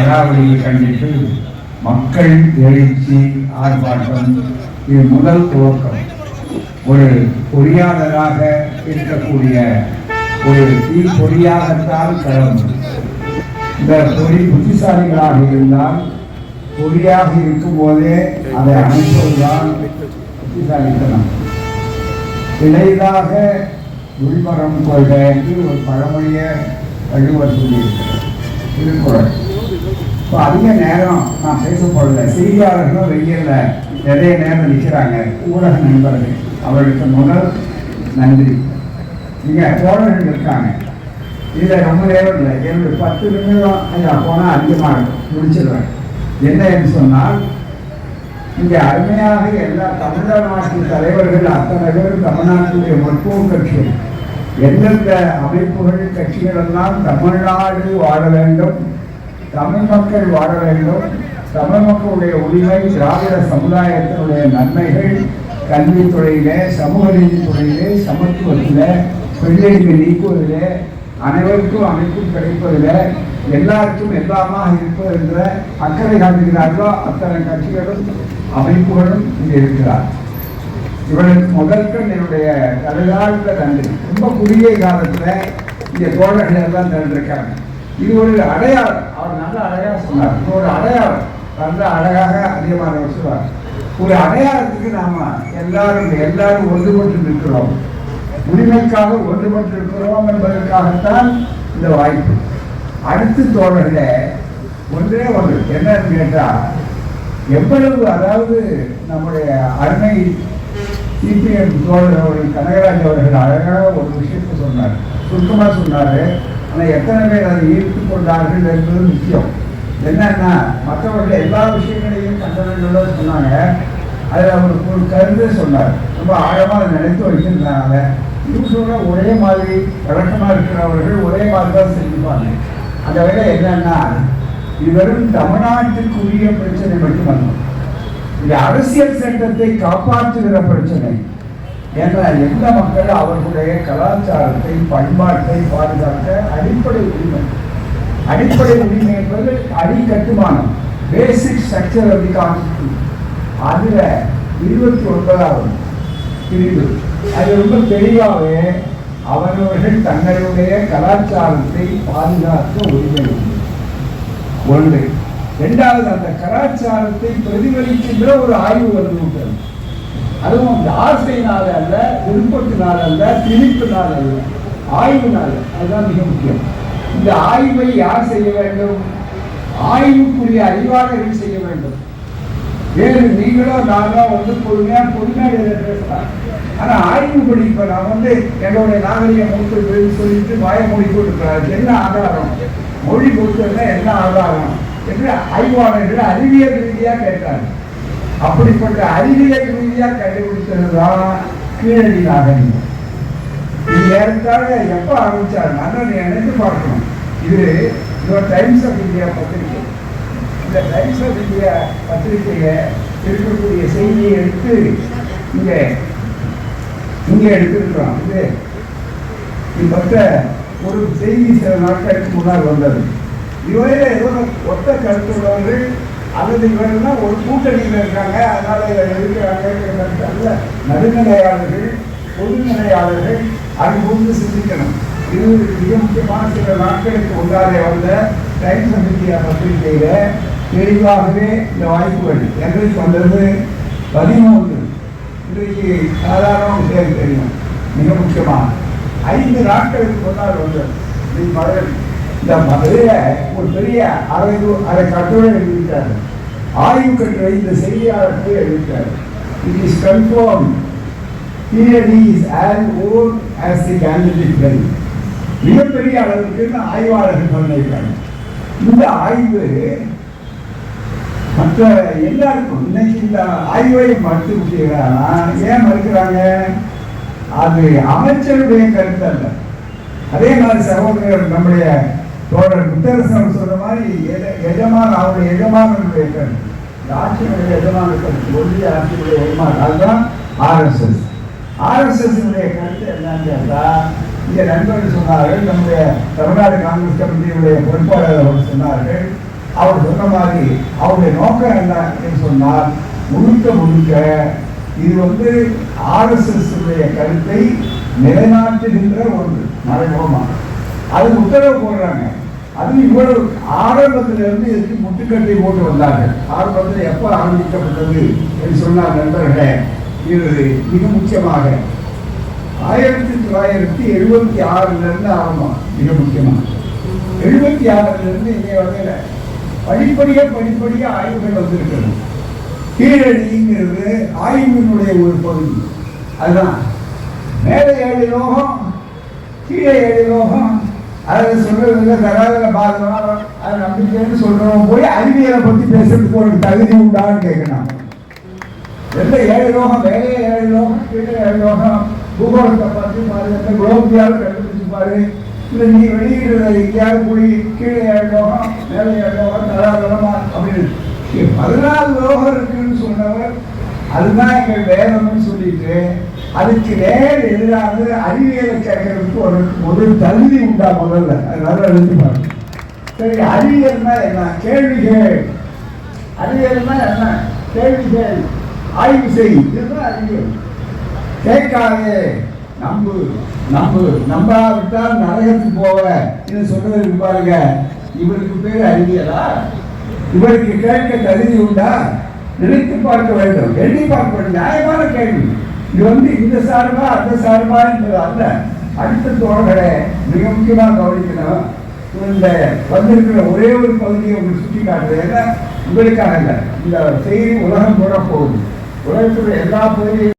அறாவடியை கண்டித்து மக்கள் எழுச்சி ஆர்ப்பாட்டம் இது முதல் துவக்கம். ஒரு பொறியாளராக இருக்கக்கூடிய ஒரு தீ பொறியாகத்தான் கிளம்பும் இந்த பொறி புத்திசாலிகளாக இருந்தால் பொறியாக இருக்கும் போதே அதை அமைப்பதுதான் புத்திசாலித்தனம். இளையதாக உள்மரம் கொள்க என்று ஒரு பழமொழிய வள்ளுவர் சொல்லியிருக்கிறார். திருக்குறள். இப்போ அதிக நேரம் நான் பேச போடல செய்தியாளர்களும் வெயில்ல நிறைய நேரம் நிற்கிறாங்க. ஊடக நண்பர்கள் அவர்களுக்கு முதல் நன்றி. நீங்கள் தோழர்கள் இருக்காங்க. இதில் ரொம்ப நேரம் இல்லை. என்னுடைய பத்து நிமிடம் ஐயா போனால் அதிகமாக இருக்கும் முடிச்சிடுவேன் என்ன என்று சொன்னால் இங்கே அருமையாக எல்லா தமிழ்நாட்டு தலைவர்கள் அத்தனை பேரும் தமிழ்நாட்டுடைய முற்போக்கு கட்சிகள் எந்தெந்த அமைப்புகள் கட்சிகள் எல்லாம் தமிழ்நாடு வாழ வேண்டும்? தமிழ் மக்கள் வாழ வேண்டும். தமிழ் மக்களுடைய உரிமை திராவிட சமுதாயத்தினுடைய நன்மைகள் கல்வித்துறையிலே சமூக நீதி சமத்துவத்தில் பெண்களுக்கு நீக்குவதில் அனைவருக்கும் அமைப்பும் கிடைப்பதில் எல்லாருக்கும் எல்லாமாக இருப்பது என்ற அக்கறை காட்டுகிறார்களோ அத்தனை கட்சிகளும் அமைப்புகளும் இங்கே இருக்கிறார். இவர்களுக்கு முதற்கண் என்னுடைய தலையாழ்ந்த நன்றி. ரொம்ப குறுகிய காலத்தில் இங்கே தோழர்கள் எல்லாம் திரண்டிருக்காங்க இது ஒரு அடையாளம் அவர் நல்ல அழகாக சொன்னார். இது ஒரு அடையாளம் நல்ல அழகாக அதிகமானவர் சொல்வார் ஒரு அடையாளத்துக்கு நாம எல்லாரும் எல்லாரும் ஒன்றுபட்டு நிற்கிறோம். உரிமைக்காக ஒன்றுபட்டு இருக்கிறோம் என்பதற்காகத்தான் இந்த வாய்ப்பு. அடுத்து தோழர்களே ஒன்றே ஒன்று. என்னன்னு கேட்டால் எவ்வளவு அதாவது நம்முடைய அருமை சிபிஎம் தோழர் அவர்கள் கனகராஜ் அவர்கள் அழகாக ஒரு விஷயத்தை சொன்னார். சுருக்கமாக சொன்னார். ஆனால் எத்தனை பேர் அதை ஈர்த்து கொண்டார்கள் என்பது முக்கியம். என்னன்னா மற்றவர்கள் எல்லா விஷயங்களையும் கண்டனங்களோட சொன்னாங்க. அதில் அவருக்கு ஒரு கருத்து சொன்னார். ரொம்ப ஆழமாக அதை நினைத்து வைத்திருந்தாங்க யூஸ்வலாக ஒரே மாதிரி வழக்கமாக இருக்கிறவர்கள் ஒரே மாதிரி தான் செஞ்சுப்பாங்க. அந்த வேலை என்னன்னா இது வெறும் தமிழ்நாட்டுக்குரிய பிரச்சனை மட்டுமல்ல. இது அரசியல் சட்டத்தை காப்பாற்றுகிற பிரச்சனை. ஏன்னா எந்த மக்கள் அவர்களுடைய கலாச்சாரத்தை பண்பாட்டை பாதுகாக்க அடிப்படை உரிமை. அடிப்படை உரிமை என்பது அடிக்கட்டுமானம். Basic structure of the constitution இருபத்தி ஒன்பதாவது பிரிவு. அது ரொம்ப தெளிவாகவே அவரவர்கள் தங்களுடைய கலாச்சாரத்தை பாதுகாக்க உரிமை உண்டு. ஒன்று. இரண்டாவது அந்த கலாச்சாரத்தை பிரதிபலிக்கின்ற ஒரு ஆய்வு வந்து அதுவும் அந்த ஆசையினால அல்ல விருப்பத்தினால் அல்ல திணிப்பினால் அல்ல ஆய்வினால். அதுதான் மிக முக்கியம். இந்த ஆய்வை யார் செய்ய வேண்டும்? ஆய்வுக்குரிய அறிவாளர்கள் செய்ய வேண்டும். வேறு நீங்களோ நானோ வந்து பொறுமையாக பொறுமையாக பேசலாம். ஆனால் ஆய்வு படி இப்போ நான் வந்து என்னுடைய நாகரிக மூத்து சொல்லிட்டு வாய மொழி போட்டுக்கிறாரு என்ன ஆதாரம்? மொழி கொடுத்ததுன்னா என்ன ஆதாரம்? என்று ஆய்வாளர்கள் அறிவியல் ரீதியாக கேட்டாங்க. அப்படிப்பட்ட அறிவியல் ரீதியா கண்டுபிடித்ததுதான் கீழடி நாகரிகம் இது ஏறத்தாழ எப்ப ஆரம்பிச்சாரு? நான் நினைத்து பார்க்கணும். இது டைம்ஸ் ஆஃப் இந்தியா பத்திரிகை. இந்த டைம்ஸ் ஆஃப் இந்தியா பத்திரிகையை இருக்கக்கூடிய செய்தியை எடுத்து இங்கே இங்கே எடுத்துருக்கிறோம் இது இது ஒரு செய்தி சில நாட்களுக்கு முன்னால் வந்தது. இவரையில ஏதோ ஒத்த கருத்துள்ளவர்கள் அல்லது இவரெல்லாம் ஒரு கூட்டணியில் இருக்காங்க. அதனால இதை இருக்கிறாங்க அல்ல நடுநிலையாளர்கள் பொதுநிலையாளர்கள் அது குறித்து சிந்திக்கணும். இது மிக முக்கியமான சில நாட்களுக்கு முன்னாலே வந்த டைம் சந்திக்கிற பத்திரிகையில தெளிவாகவே இந்த வாய்ப்புகள். எங்களுக்கு வந்தது பதிமூன்று. இன்றைக்கு சாதாரண விஷயம் தெரியும். மிக முக்கியமான ஐந்து நாட்களுக்கு முன்னால் வந்தது. இந்த மதுரை இந்த மதுரைய ஒரு பெரிய அரை அரை கட்டுரை எழுதிட்டார் ஆய்வு கட்டுரை இந்த செய்தியாளருக்கு எழுதிட்டார் it is confirm Kennedy is as old as the candidate well. மிகப்பெரிய அளவுக்கு ஆய்வாளர்கள் பண்ணியிருக்காங்க. இந்த ஆய்வு மற்ற எல்லாருக்கும் இன்னைக்கு இந்த ஆய்வை மறுத்து விட்டீங்கன்னா ஏன் மறுக்கிறாங்க? அது அமைச்சருடைய கருத்து அல்ல. அதே மாதிரி சகோதரர் நம்முடைய தோழர் முத்தரசன் சொன்ன மாதிரி எஜ- எஜமான் அவருடைய எஜமானனுடைய கருத்து இந்த ஆட்சியினுடைய எஜமான கருத்து ஒன்றிய ஆட்சியுடைய எஜமான் அதுதான் ஆர்எஸ்எஸ் ஆர்எஸ்எஸ்னுடைய கருத்து என்னன்னு கேட்டா இங்க நண்பர்கள் சொன்னார்கள் நம்முடைய தமிழ்நாடு காங்கிரஸ் கமிட்டியுடைய பொறுப்பாளர் அவர்கள் சொன்னார்கள். அவர் சொன்ன மாதிரி அவருடைய நோக்கம் என்ன என்று சொன்னால் முழுக்க முழுக்க இது வந்து ஆர்எஸ்எஸ் கருத்தை நிலைநாட்டுகின்ற ஒன்று மறைமுகமா அது உத்தரவு போடுறாங்க. அது இவ்வளவு ஆரம்பத்தில் இருந்து இதுக்கு முட்டுக்கட்டை போட்டு வந்தாங்க. ஆரம்பத்தில் எப்போ ஆரம்பிக்கப்பட்டது என்று சொன்னார் நண்பர்களே இது மிக முக்கியமாக. ஆயிரத்தி தொள்ளாயிரத்தி எழுபத்தி ஆறுலேருந்து ஆரம்பம் மிக முக்கியமாக. எழுபத்தி ஆறுலேருந்து இதே வகையில் படிப்படியாக படிப்படியாக ஆய்வுகள் வந்திருக்கிறது. கீழடிங்கிறது ஆய்வினுடைய ஒரு பகுதி. அதுதான். மேலே ஏழு லோகம் கீழே ஏழு லோகம் அதை சொல்றதுல தராதல பாதகம் அது நம்பிக்கைன்னு சொல்றவங்க போய் அறிவியலை பத்தி பேசுறதுக்கு ஒரு தகுதி உண்டான்னு கேட்கணும். எந்த ஏழு லோகம்? மேலே ஏழு லோகம் கீழே ஏழு லோகம்? பூகோளத்தை பார்த்து பாரு எந்த குளோபியாவது கண்டுபிடிச்சு பாரு. இல்லை நீ வெளியிடுற எங்கேயாவது போய் கீழே ஏழு லோகம் மேலே ஏழு லோகம் தராதலமா அப்படின்னு. பதினாலு லோகம் இருக்குன்னு சொன்னவர் அதுதான் எங்கள் வேதம்னு சொல்லிட்டு அதுக்கு நேர் எதிராக அறிவியலை கேட்கறதுக்கு ஒரு ஒரு தகுதி உண்டா முதல்ல? அது நல்லா எழுதி பாருங்க. சரி அறிவியல்னா என்ன? கேள்விகள் அறிவியல்னா என்ன? கேள்விகள் ஆய்வு செய். இதுதான் அறிவியல். கேட்காதே. நம்பு. நம்பு. நம்பாவிட்டால் நரகத்துக்கு போவ. இது சொல்றது பாருங்க. இவருக்கு பேர் அறிவியலா? இவருக்கு கேட்க தகுதி உண்டா? நினைத்து பார்க்க வேண்டும். எண்ணி பார்க்க வேண்டும். நியாயமான கேள்வி. இது வந்து இந்த சார்பா அந்த சார்பா என்பது அல்ல. அடுத்த தோழர்களை மிக முக்கியமாக கவனிக்கணும். இந்த வந்திருக்கிற ஒரே ஒரு பகுதியை உங்களுக்கு சுட்டி காட்டுறது உங்களுக்காக இல்லை. இந்த செய்தி உலகம் கூட போகுது. உலகத்துடைய எல்லா பகுதியும்